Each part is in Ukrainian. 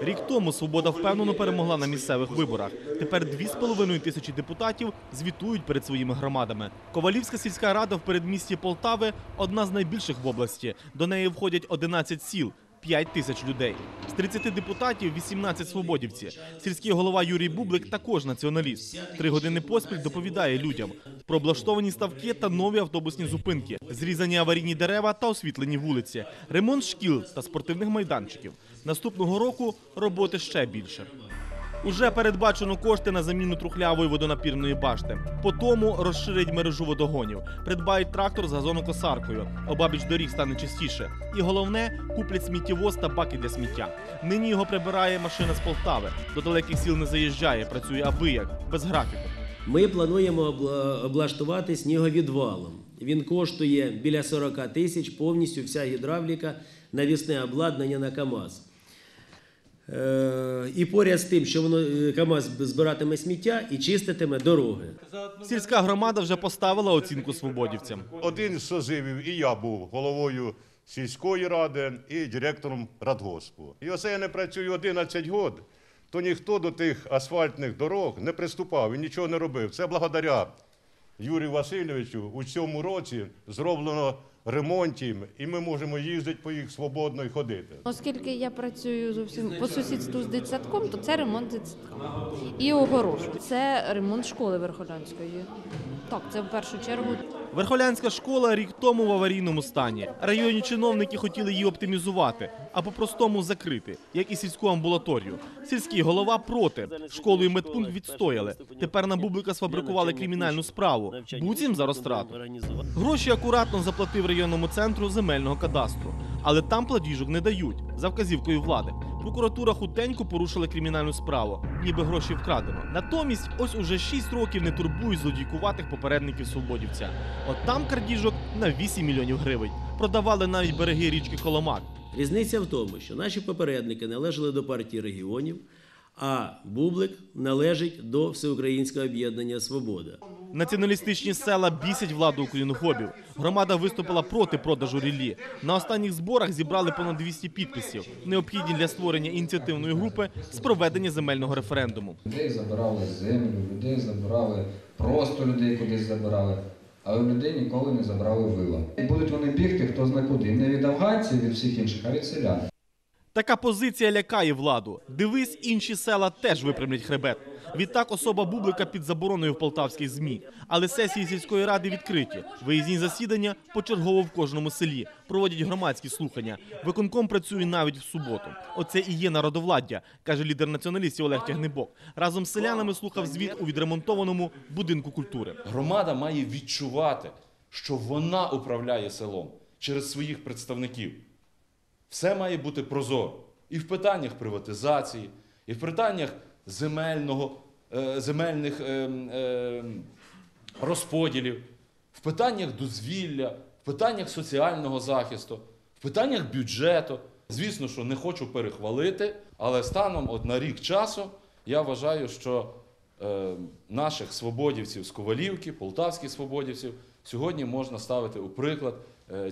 Рік тому свобода впевнено перемогла на місцевих виборах. Тепер 2,5 тисячі депутатів звітують перед своїми громадами. Ковалівська сільська рада в передмісті Полтави одна з найбільших в області. До неї входять 11 сіл. 5 тисяч людей. З 30 депутатів 18 свободівці. Сільський голова Юрій Бублик також націоналіст. Три години поспіль доповідає людям про облаштовані ставки та нові автобусні зупинки, зрізані аварійні дерева та освітлені вулиці, ремонт шкіл та спортивних майданчиків. Наступного року роботи ще більше. Уже передбачено кошти на заміну трухлявої водонапірної башти. По тому розширять мережу водогонів, придбають трактор з газонокосаркою. Обабіч доріг стане чистіше. І головне, куплять сміттєвоз та баки для сміття. Нині його прибирає машина з Полтави. До далеких сіл не заїжджає, працює аби як, без графіку. Ми плануємо облаштувати сніговідвалом. Він коштує біля 40 тисяч, повністю вся гідравліка, навісне обладнання на КАМАЗ. Е, і поряд з тим, що воно е, КАМАЗ збиратиме сміття і чиститиме дороги. Сільська громада вже поставила оцінку свободівцям. Один з созивів і я був головою сільської ради і директором радгоспу. І оце я не працюю 11 років, то ніхто до тих асфальтних дорог не приступав і нічого не робив. Це благодаря Юрію Васильовичу у цьому році зроблено ремонтів, і ми можемо їздити по їх свободно і ходити. Оскільки я працюю зовсім по сусідству з дитсадком, то це ремонт дитсадка. І огорожу. Це ремонт школи Верхолянської. Так, це в першу чергу. Верхолянська школа рік тому в аварійному стані. Районні чиновники хотіли її оптимізувати, а по-простому закрити, як і сільську амбулаторію. Сільський голова проти. Школу і медпункт відстояли. Тепер на Бублика сфабрикували кримінальну справу. Буцім за розтрату. Гроші акуратно заплатив районному центру земельного кадастру. Але там платіжок не дають за вказівкою влади. Прокуратура хутенько порушила кримінальну справу, ніби гроші вкрадено. Натомість, ось уже 6 років не турбують злодійкуватих попередників свободівця. От там крадіжок на 8 мільйонів гривень. Продавали навіть береги річки Коломак. Різниця в тому, що наші попередники належали до партії регіонів, а Бублик належить до Всеукраїнського об'єднання Свобода. Націоналістичні села бісять владу українофобів. Громада виступила проти продажу ріллі. На останніх зборах зібрали понад 200 підписів, необхідні для створення ініціативної групи з проведення земельного референдуму. Людей забирали землю, людей забирали, просто людей кудись забирали, але людей ніколи не забрали вила. І будуть вони бігти хто зна куди. Не від афганців, від всіх інших, а від селян. Така позиція лякає владу. Дивись, інші села теж випрямлять хребет. Відтак особа Бублика під забороною в полтавських змі. Але сесії сільської ради відкриті. Виїзні засідання почергово в кожному селі. Проводять громадські слухання. Виконком працює навіть в суботу. Оце і є народовладдя, каже лідер націоналістів Олег Тягнебок. Разом з селянами слухав звіт у відремонтованому будинку культури. Громада має відчувати, що вона управляє селом через своїх представників. Все має бути прозоро. І в питаннях приватизації, і в питаннях земельного, е, земельних е, е, розподілів, в питаннях дозвілля, в питаннях соціального захисту, в питаннях бюджету. Звісно, що не хочу перехвалити, але станом от на рік часу я вважаю, що наших свободівців з Ковалівки, полтавських свободівців сьогодні можна ставити у приклад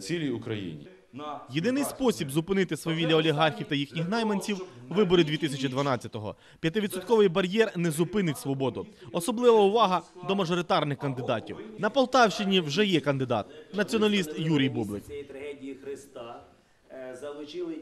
цілій Україні. На Єдиний спосіб зупинити свавілля олігархів та їхніх найманців вибори 2012-го. П'ятивідсотковий бар'єр не зупинить свободу. Особлива увага до мажоритарних кандидатів. На Полтавщині вже є кандидат націоналіст Юрій Бублик. Цієї трагедії Христа залучили